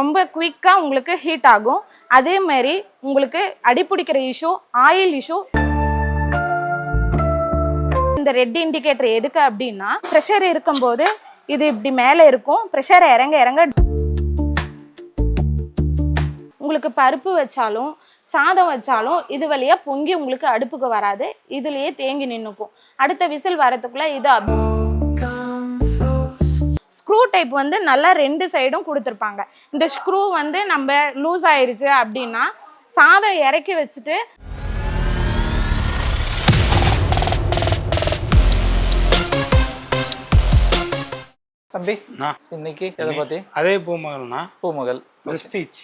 ரொம்ப குயிக்காக உங்களுக்கு ஹீட் ஆகும். அதே மாதிரி உங்களுக்கு அடிப்பிடிக்கிற இஷ்யூ ஆயில் இஷ்யூ இந்த ரெட் இண்டிகேட்டர் எதுக்கு அப்படின்னா ப்ரெஷர் இருக்கும்போது இது இப்படி மேலே இருக்கும். ப்ரெஷர் இறங்க இறங்க. உங்களுக்கு பருப்பு வச்சாலும் சாதம் வச்சாலும் இது வழியாக பொங்கி உங்களுக்கு அடுப்புக்கு வராது. இதுலேயே தேங்கி நின்றுக்கும் அடுத்த விசில் வரத்துக்குள்ளே இது ஸ்க்ரூ டைப் வந்து நல்லா ரெண்டு சைடும் கொடுத்துருப்பாங்க. இந்த ஸ்க்ரூ வந்து நம்ம லூஸ் ஆயிருச்சு அப்படின்னா சாதம் இறக்கி வச்சுட்டு தம்பி அண்ணா. இன்னைக்கு எதை பத்தி? அதே பூமகள்னா பூமகள் பிரஸ்டீஜ்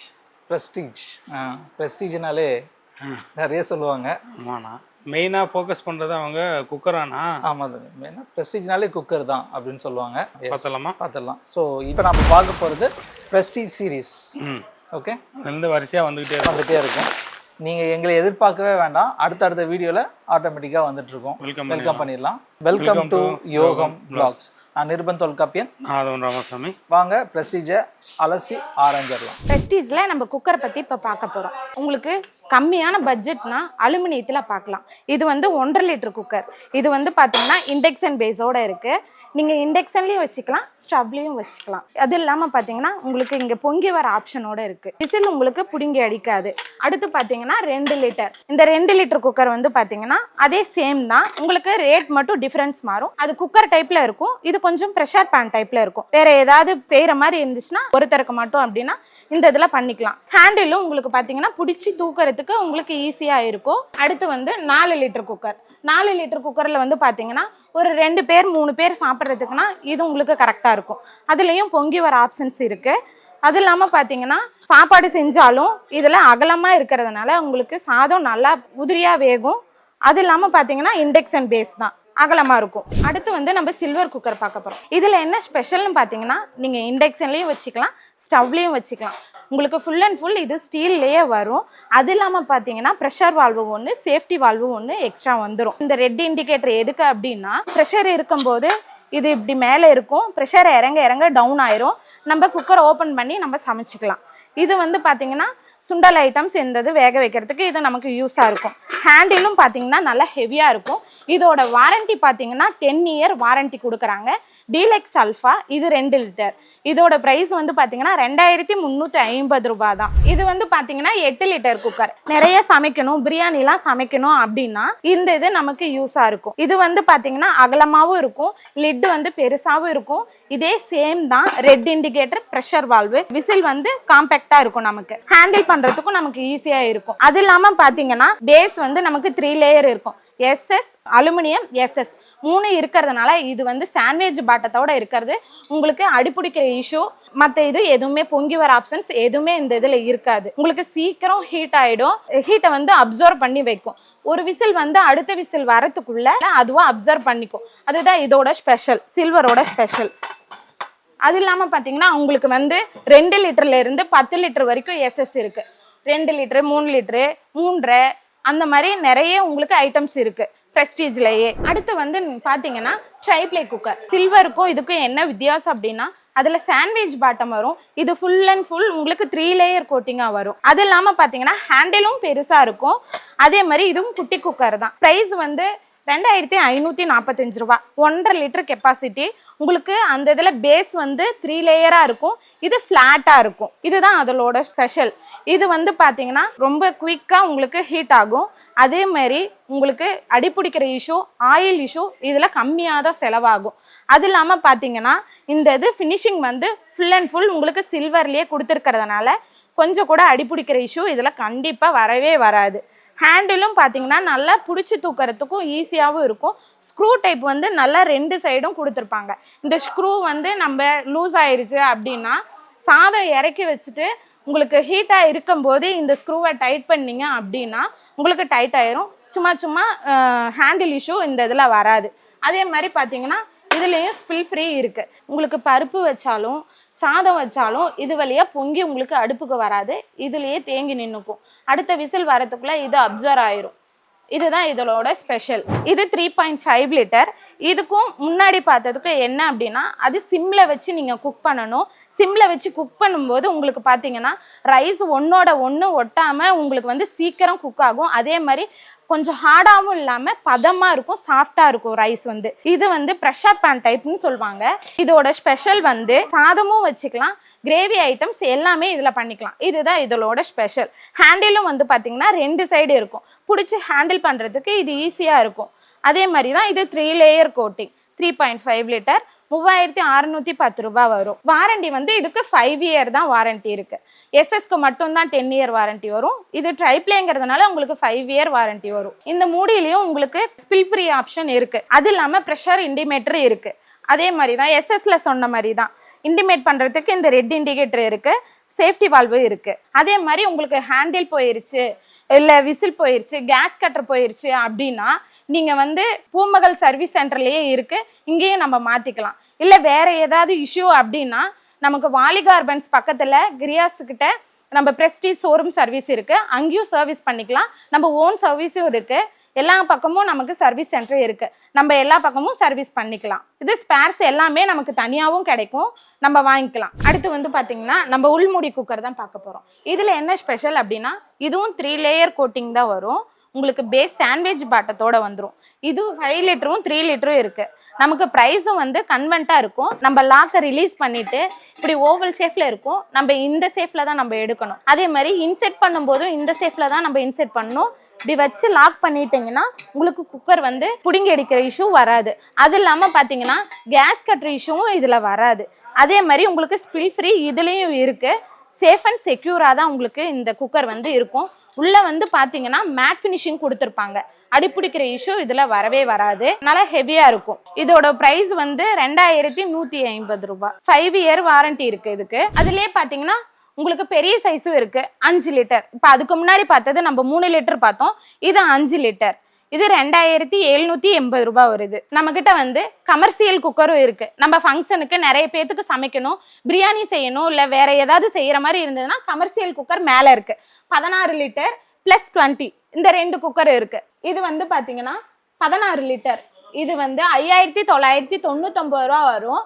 ப்ரெஸ்டீஜ் ப்ரெஸ்டீஜ்னாலே நிறைய சொல்லுவாங்க. ஆமாண்ணா. மெயினாக ஃபோக்கஸ் பண்ணுறது அவங்க குக்கரானா ஆமாம் மெயினாக ப்ரெஸ்டீஜ்னாலே குக்கர் தான் அப்படின்னு சொல்லுவாங்க. பார்த்தலாமா பார்த்துடலாம் ஸோ இப்போ நம்ம பார்க்க போகிறது ப்ரெஸ்டீஜ் சீரீஸ் ஓகே அதுலேருந்து வரிசையாக வந்துக்கிட்டே வந்துட்டே இருக்கும் நீங்கள் எங்களை எதிர்பார்க்கவே வேண்டாம். அடுத்தடுத்த வீடியோவில் ஆட்டோமேட்டிக்காக வந்துட்டு இருக்கோம் Welcome வெல்கம் பண்ணிடலாம். வெல்கம் டு யோகம் பிளாக்ஸ் நான் நிருபன் தொல்காப்பியன். நான் ராமசாமி. வாங்க ப்ரெஸ்டீஜை அலசி ஆரம்பிச்சிடலாம் ப்ரெஸ்டீஜ்ல நம்ம குக்கரை பத்தி இப்ப பார்க்க போறோம். உங்களுக்கு கம்மியான பட்ஜெட்னா அலுமினியத்துல பார்க்கலாம். இது வந்து ஒன்றரை லிட்டர் குக்கர் இது வந்து பாத்தீங்கன்னா இண்டக்ஷன் பேஸோட இருக்கு. நீங்க இண்டக்ஷன்லயும் வச்சுக்கலாம் ஸ்டவ்லயும் வச்சுக்கலாம். அது இல்லாம பாத்தீங்கன்னா உங்களுக்கு இங்க பொங்கி வர ஆப்ஷனோட இருக்கு. விசில் உங்களுக்கு புடுங்கி அடிக்காது. அடுத்து பாத்தீங்கன்னா ரெண்டு லிட்டர் இந்த ரெண்டு லிட்டர் குக்கர் வந்து பாத்தீங்கன்னா அதே சேம் தான். உங்களுக்கு ரேட் மட்டும் டிஃபரன்ஸ் மாறும். அது குக்கர் டைப்ல இருக்கும். இது கொஞ்சம் ப்ரெஷர் பேன் டைப்ல இருக்கும். வேற ஏதாவது செய்யற மாதிரி இருந்துச்சுன்னா ஒருத்தருக்கு மட்டும் அப்படின்னா இந்த இதில் பண்ணிக்கலாம். ஹேண்டிலும் உங்களுக்கு பார்த்தீங்கன்னா பிடிச்சி தூக்குறதுக்கு உங்களுக்கு ஈஸியாக இருக்கும். அடுத்து வந்து நாலு லிட்டர் குக்கர் நாலு லிட்டர் குக்கரில் வந்து பார்த்தீங்கன்னா ஒரு ரெண்டு பேர் மூணு பேர் சாப்பிட்றதுக்குன்னா இது உங்களுக்கு கரெக்டாக இருக்கும். அதுலேயும் பொங்கி வர ஆப்ஷன்ஸ் இருக்குது அது இல்லாமல் பார்த்தீங்கன்னா சாப்பாடு செஞ்சாலும் இதில் அகலமாக இருக்கிறதுனால உங்களுக்கு சாதம் நல்லா உதிரியாக வேகும். அது இல்லாமல் பார்த்தீங்கன்னா அண்ட் பேஸ் தான். அகலமாக இருக்கும். அடுத்து வந்து நம்ம சில்வர் குக்கர் பார்க்க போகிறோம் இதில் என்ன ஸ்பெஷல்னு பார்த்தீங்கன்னா நீங்கள் இண்டக்ஷன்லேயும் வச்சுக்கலாம் ஸ்டவ்லேயும் வச்சுக்கலாம். உங்களுக்கு ஃபுல் அண்ட் ஃபுல் இது ஸ்டீல்லையே வரும். அது இல்லாமல் பார்த்தீங்கன்னா ப்ரெஷர் வால்வு ஒன்று சேஃப்டி வால்வு ஒன்று எக்ஸ்ட்ரா வந்துடும் இந்த ரெட் இண்டிகேட்டர் எதுக்கு அப்படின்னா ப்ரெஷர் இருக்கும்போது இது இப்படி மேலே இருக்கும். ப்ரெஷர் இறங்க இறங்க டவுன் ஆயிரும். நம்ம குக்கரை ஓப்பன் பண்ணி நம்ம சமைச்சிக்கலாம். இது வந்து பார்த்தீங்கன்னா சுண்டல் ஐட்டம்ஸ் எந்தது வேக வைக்கிறதுக்கு இது நமக்கு யூஸாக இருக்கும். ஹேண்டிலும் பார்த்தீங்கன்னா நல்லா ஹெவியாக இருக்கும். இதோட வாரண்டி பார்த்தீங்கன்னா டென் இயர் வாரண்டி கொடுக்குறாங்க. டீலக்ஸ் அல்ஃபா இது ரெண்டு லிட்டர் இதோட ப்ரைஸ் வந்து பார்த்தீங்கன்னா ரெண்டாயிரத்தி முந்நூற்றி ஐம்பது ரூபா தான் இது வந்து பார்த்தீங்கன்னா எட்டு லிட்டர் குக்கர் நிறைய சமைக்கணும் பிரியாணிலாம் சமைக்கணும் அப்படின்னா இந்த இது நமக்கு யூஸாக இருக்கும். இது வந்து பார்த்தீங்கன்னா அகலமாகவும் இருக்கும். லிட் வந்து பெருசாகவும் இருக்கும். இதே சேம் தான் red indicator pressure valve whistle வந்து காம்பேக்டா இருக்கும் நமக்கு. ஹேண்டில் பண்றதுக்கும் நமக்கு ஈஸியா இருக்கும். அது இல்லாம பாத்தீங்கன்னா பேஸ் வந்து நமக்கு த்ரீ லேயர் இருக்கும். எஸ்எஸ் அலுமினியம் எஸ்எஸ் மூணு இருக்கிறதுனால இது வந்து சாண்ட்விச் பாட்டத்தோட இருக்கிறது. உங்களுக்கு அடிப்பிடிக்கிற இஷ்யூ மற்ற இது எதுவுமே பொங்கி வர ஆப்ஷன்ஸ் எதுவுமே இந்த இதில் இருக்காது. உங்களுக்கு சீக்கிரம் ஹீட் ஆகிடும் ஹீட்டை வந்து அப்சர்வ் பண்ணி வைக்கும். ஒரு விசில் வந்து அடுத்த விசில் வரத்துக்குள்ள அதுவாக அப்சர்வ் பண்ணிக்கும். அதுதான் இதோட ஸ்பெஷல் சில்வரோட ஸ்பெஷல் அது இல்லாமல் பார்த்தீங்கன்னா உங்களுக்கு வந்து ரெண்டு லிட்டர்ல இருந்து பத்து லிட்டர் வரைக்கும் எஸ்எஸ் இருக்கு. ரெண்டு லிட்டரு மூணு லிட்டரு மூன்றரை அந்த மாதிரி நிறைய உங்களுக்கு ஐட்டம்ஸ் இருக்கு. ப்ரெஸ்டீஜ்லயே அடுத்து வந்து பார்த்தீங்கன்னா ட்ரைப்ளே குக்கர் சில்வருக்கும் இதுக்கும் என்ன வித்தியாசம் அப்படின்னா அதில் சாண்ட்விச் பாட்டம் வரும். இது ஃபுல் அண்ட் ஃபுல் உங்களுக்கு த்ரீ லேயர் கோட்டிங்காக வரும். அது இல்லாமல் பார்த்தீங்கன்னா ஹேண்டிலும் பெருசாக இருக்கும். அதே மாதிரி இதுவும் குட்டி குக்கர் தான். ப்ரைஸ் வந்து ரெண்டாயிரத்தி ஐநூற்றி நாற்பத்தஞ்சு ரூபா. ஒன்றரை லிட்டர் கெப்பாசிட்டி உங்களுக்கு அந்த இதில் பேஸ் வந்து த்ரீ லேயராக இருக்கும். இது ஃப்ளாட்டாக இருக்கும். இதுதான் அதோட ஸ்பெஷல் இது வந்து பார்த்தீங்கன்னா ரொம்ப குயிக்காக உங்களுக்கு ஹீட் ஆகும். அதே மாதிரி உங்களுக்கு அடிப்பிடிக்கிற இஷ்யூ ஆயில் இஷ்யூ இதில் கம்மியாக தான் செலவாகும். அது இல்லாமல் பார்த்தீங்கன்னா இந்த இது ஃபினிஷிங் வந்து ஃபுல் அண்ட் ஃபுல் உங்களுக்கு சில்வர்லேயே கொடுத்துருக்கறதுனால கொஞ்சம் கூட அடிப்பிடிக்கிற இஷ்யூ இதில் கண்டிப்பாக வரவே வராது. ஹேண்டிலும் பார்த்தீங்கன்னா நல்லா பிடிச்சி தூக்கிறதுக்கும் ஈஸியாகவும் இருக்கும். ஸ்க்ரூ டைப் வந்து நல்லா ரெண்டு சைடும் கொடுத்துருப்பாங்க. இந்த ஸ்க்ரூ வந்து நம்ம லூஸ் ஆயிடுச்சு அப்படின்னா சாதம் இறக்கி வச்சுட்டு உங்களுக்கு ஹீட்டாக இருக்கும்போது இந்த ஸ்க்ரூவை டைட் பண்ணீங்க அப்படின்னா உங்களுக்கு டைட் ஆயிரும். சும்மா சும்மா ஹேண்டில் இஷ்யூ இந்த இதில் வராது. அதே மாதிரி பார்த்தீங்கன்னா இதுலேயும் ஸ்பில் ஃப்ரீ இருக்குது உங்களுக்கு பருப்பு வச்சாலும் சாதம் வச்சாலும் இது வழியா பொங்கி உங்களுக்கு அடுப்புக்கு வராது. இதுலேயே தேங்கி நின்றுக்கும் அடுத்த விசில் வரத்துக்குள்ளே இது அப்சர்வ் ஆயிரும். இதுதான் இதோட ஸ்பெஷல் இது த்ரீ பாயிண்ட் ஃபைவ் லிட்டர் இதுக்கும் முன்னாடி பார்த்ததுக்கும் என்ன அப்படின்னா அது சிம்மில் வச்சு நீங்கள் குக் பண்ணணும். சிம்மில் வச்சு குக் பண்ணும்போது உங்களுக்கு பார்த்தீங்கன்னா ரைஸ் ஒன்றோட ஒன்று ஒட்டாமல் உங்களுக்கு வந்து சீக்கிரம் குக் ஆகும். அதே மாதிரி கொஞ்சம் ஹார்டாகவும் இல்லாமல் பதமாக இருக்கும் சாஃப்டாக இருக்கும் ரைஸ் வந்து. இது வந்து ப்ரெஷர் பேன் டைப்னு சொல்லுவாங்க. இதோட ஸ்பெஷல் வந்து சாதமும் வச்சுக்கலாம் கிரேவி ஐட்டம்ஸ் எல்லாமே இதில் பண்ணிக்கலாம். இதுதான் இதோட ஸ்பெஷல் ஹேண்டிலும் வந்து பார்த்தீங்கன்னா ரெண்டு சைடு இருக்கும். பிடிச்சி ஹேண்டில் பண்ணுறதுக்கு இது ஈஸியாக இருக்கும். அதே மாதிரி தான் இது three layer coating three point five litre மூவாயிரத்தி அறுநூத்தி பத்து ரூபாய் வரும். வாரண்டி வந்து இதுக்கு ஃபைவ் இயர் தான் வாரண்டி இருக்கு. எஸ்எஸ்க்கு மட்டும் தான் டென் இயர் வாரண்டி வரும். இது ட்ரைப்ளேங்கிறதுனால உங்களுக்கு ஃபைவ் இயர் வாரண்டி வரும். இந்த மூடியிலையும் உங்களுக்கு ஸ்பில் ஃப்ரீ ஆப்ஷன் இருக்கு. அது இல்லாம ப்ரெஷர் இண்டிமேட்டர் இருக்கு. அதே மாதிரி தான் எஸ்எஸ்ல சொன்ன மாதிரி தான். இண்டிமேட் பண்றதுக்கு இந்த ரெட் இண்டிகேட்டர் இருக்கு. சேஃப்டி வால்வு இருக்கு. அதே மாதிரி உங்களுக்கு ஹேண்டில் போயிருச்சு இல்ல விசில் போயிருச்சு கேஸ் கட்டர் போயிருச்சு அப்படின்னா நீங்க வந்து பூமகள் சர்வீஸ் சென்டர்லயே இருக்கு இங்கேயும் நம்ம மாத்திக்கலாம். இல்ல வேற ஏதாவது இஷ்யூ அப்படின்னா நமக்கு வாலி கார்பன்ஸ் பக்கத்துல கிரியாஸ் கிட்ட நம்ம பிரஸ்டீஜ் ஷோரூம் சர்வீஸ் இருக்கு. அங்கேயும் சர்வீஸ் பண்ணிக்கலாம். நம்ம ஓன் சர்வீஸும் இருக்கு. எல்லா பக்கமும் நமக்கு சர்வீஸ் சென்டர் இருக்கு. நம்ம எல்லா பக்கமும் சர்வீஸ் பண்ணிக்கலாம். இது ஸ்பேர்ஸ் எல்லாமே நமக்கு தனியாகவும் கிடைக்கும். நம்ம வாங்கிக்கலாம். அடுத்து வந்து பார்த்திங்கன்னா நம்ம உள்முடி குக்கர் தான் பார்க்க போகிறோம் இதில் என்ன ஸ்பெஷல் அப்படின்னா இதுவும் த்ரீ லேயர் கோட்டிங் தான் வரும். உங்களுக்கு பேஸ் சாண்ட்விச் பாட்டத்தோட வந்துடும் இது ஃபைவ் லிட்டரும் த்ரீ லிட்டரும் இருக்கு. நமக்கு ப்ரைஸும் வந்து கன்வென்ட்டாக இருக்கும். நம்ம லாக்கை ரிலீஸ் பண்ணிவிட்டு இப்படி ஓவல் ஷேஃப்ல இருக்கும். நம்ம இந்த சேஃபில் தான் நம்ம எடுக்கணும். அதே மாதிரி இன்செட் பண்ணும்போதும் இந்த சேஃபில் தான் நம்ம இன்செட் பண்ணணும். இப்படி வச்சு லாக் பண்ணிட்டீங்கன்னா உங்களுக்கு குக்கர் வந்து புடுங்கி அடிக்கிற இஷ்யூ வராது. அது இல்லாமல் பார்த்தீங்கன்னா கேஸ் கட்டுற இஷ்யூவும் இதில் வராது. அதே மாதிரி உங்களுக்கு ஸ்பில் ஃப்ரீ இதுலேயும் இருக்குது சேஃப் அண்ட் செக்யூராக தான் உங்களுக்கு இந்த குக்கர் வந்து இருக்கும். உள்ளே வந்து பார்த்தீங்கன்னா மேட் ஃபினிஷிங் கொடுத்துருப்பாங்க. அடிப்பிடிக்கிற இஷ்யூ இதில் வரவே வராது. நல்லா ஹெவியாக இருக்கும். இதோட ப்ரைஸ் வந்து ரெண்டாயிரத்தி நூற்றி ஐம்பது ரூபாய். ஃபைவ் இயர் வாரண்டி இருக்குது இதுக்கு. அதுலேயே பார்த்தீங்கன்னா உங்களுக்கு பெரிய சைஸும் இருக்கு. அஞ்சு லிட்டர் இப்போ அதுக்கு முன்னாடி பார்த்தது நம்ம மூணு லிட்டர் பார்த்தோம். இது அஞ்சு லிட்டர் இது ரெண்டாயிரத்தி எழுநூத்தி எண்பது ரூபாய் வருது. நம்ம கிட்ட வந்து கமர்ஷியல் குக்கரும் இருக்கு. நம்ம ஃபங்க்ஷனுக்கு நிறைய பேத்துக்கு சமைக்கணும் பிரியாணி செய்யணும் இல்ல வேற ஏதாவது செய்யற மாதிரி இருந்ததுன்னா கமர்ஷியல் குக்கர் மேல இருக்கு. பதினாறு லிட்டர் ப்ளஸ் டுவெண்ட்டி இந்த ரெண்டு குக்கர் இருக்கு. இது வந்து பார்த்தீங்கன்னா பதினாறு லிட்டர் இது வந்து ஐயாயிரத்தி தொள்ளாயிரத்தி தொண்ணூத்தொம்பது ரூபா வரும்.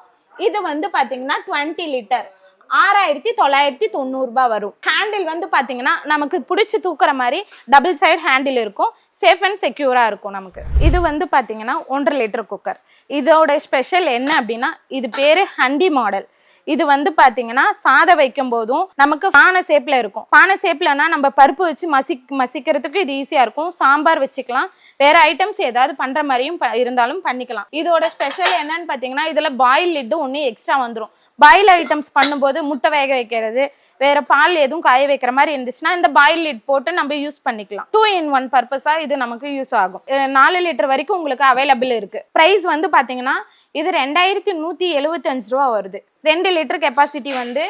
இது வந்து பார்த்தீங்கன்னா டுவெண்ட்டி லிட்டர் ஆறாயிரத்தி தொள்ளாயிரத்தி தொண்ணூறுபா வரும். ஹேண்டில் வந்து பார்த்தீங்கன்னா நமக்கு பிடிச்சி தூக்குற மாதிரி டபுள் சைடு ஹேண்டில் இருக்கும். சேஃப் அண்ட் செக்யூராக இருக்கும் நமக்கு. இது வந்து பார்த்தீங்கன்னா ஒன்றரை லிட்டர் குக்கர் இதோட ஸ்பெஷல் என்ன அப்படின்னா இது பேர் ஹண்டி மாடல். இது வந்து பாத்தீங்கன்னா சாதம் வைக்கும் போதும் நமக்கு பானை சேப்ல இருக்கும். பானை சேப்லனா நம்ம பருப்பு வச்சு மசி மசிக்கிறதுக்கு இது ஈஸியா இருக்கும். சாம்பார் வச்சுக்கலாம். வேற ஐட்டம்ஸ் ஏதாவது பண்ற மாதிரியும் ப- இருந்தாலும் பண்ணிக்கலாம். இதோட ஸ்பெஷல் என்னன்னு பாத்தீங்கன்னா இதுல பாயில் லிட்டு ஒன்று எக்ஸ்ட்ரா வந்துடும் பாயில் ஐட்டம்ஸ் பண்ணும்போது முட்டை வேக வைக்கிறது வேற பால் எதுவும் காய வைக்கிற மாதிரி இருந்துச்சுன்னா இந்த பாயில் லிட் போட்டு நம்ம யூஸ் பண்ணிக்கலாம். டூ இன் ஒன் பர்பஸா இது நமக்கு யூஸ் ஆகும். நாலு லிட்டர் வரைக்கும் உங்களுக்கு அவைலபிள் இருக்கு. பிரைஸ் வந்து பாத்தீங்கன்னா இது ரெண்டாயிரத்தி நூத்தி எழுபத்தஞ்சு ரூபா வருது. ரெண்டு லிட்டர் கெப்பாசிட்டி வந்து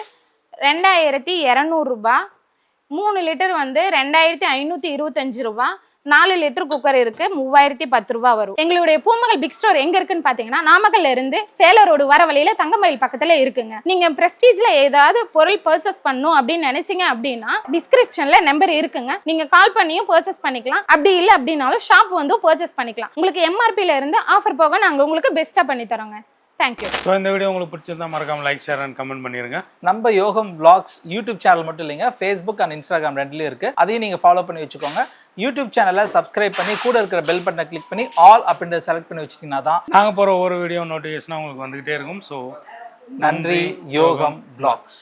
ரெண்டாயிரத்தி இரநூறுபா மூணு லிட்டர் வந்து ரெண்டாயிரத்தி ஐநூற்றி இருபத்தஞ்சு ரூபா. நாலு லிட்டர் குக்கர் இருக்கு மூவாயிரத்தி பத்து ரூபா வரும். எங்களுடைய பூமகள் பிக் ஸ்டோர் எங்க இருக்குன்னு பாத்தீங்கன்னா நாமக்கல்ல இருந்து சேலம் ரோடு வர வழியில தங்கமயில் பக்கத்துல இருக்குங்க. நீங்க பிரஸ்டீஜ்ல ஏதாவது பொருள் பர்ச்சேஸ் பண்ணும் அப்படின்னு நினைச்சீங்க அப்படின்னா டிஸ்கிரிப்ஷன்ல நம்பர் இருக்குங்க. நீங்க கால் பண்ணியும் பர்ச்சேஸ் பண்ணிக்கலாம். அப்படி இல்லை அப்படின்னாலும் ஷாப் வந்து பர்ச்சேஸ் பண்ணிக்கலாம். உங்களுக்கு எம்ஆர்பில இருந்து ஆஃபர் போக நாங்க உங்களுக்கு பெஸ்டா பண்ணி தரோங்க தேங்க்யூ ஸோ இந்த வீடியோ உங்களுக்கு பிடிச்சிருந்தா மறக்காம லைக் ஷேர் அண்ட் கமெண்ட் பண்ணிருங்க. நம்ம யோகம் vlogs யூடியூப் சேனல் மட்டும் இல்லைங்க ஃபேஸ்புக் அண்ட் இன்ஸ்டாகிராம் ரெண்டுலயும் இருக்கு. அதையும் நீங்க ஃபாலோ பண்ணி வச்சுக்கோங்க. யூடியூப் சேனலை சப்ஸ்கிரைப் பண்ணி கூட இருக்கிற பெல் பட்டனை கிளிக் பண்ணி ஆல் அப்படின்றத செலக்ட் பண்ணி வச்சிட்டீங்கன்னா தான் நாங்கள் போகிற ஒவ்வொரு வீடியோ நோட்டிஃபிகேஷனாக உங்களுக்கு வந்துகிட்டே இருக்கும். ஸோ நன்றி யோகம் vlogs.